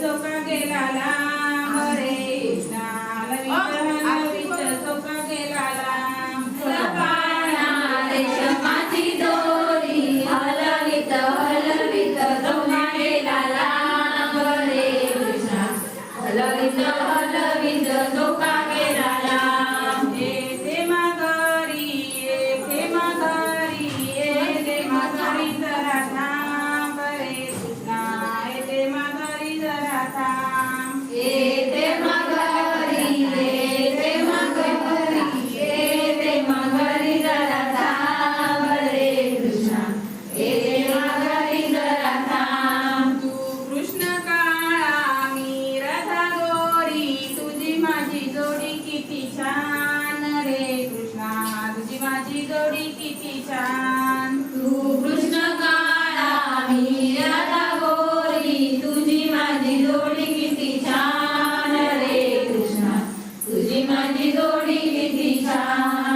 चोका गेला लांब रे कृष्णाला विठ्ठल चोका गेला लांब रेशमाची दोरी हलवित हलवित चोका गेला लांब रे कृष्णा हलवित हलवित चोका जोडी किती छान रे कृष्णा. तुझी माझी जोडी किती छान. तू कृष्ण काळा मी राधा गोरी तुझी माझी जोडी किती छान रे कृष्णा. तुझी माझी जोडी किती छान.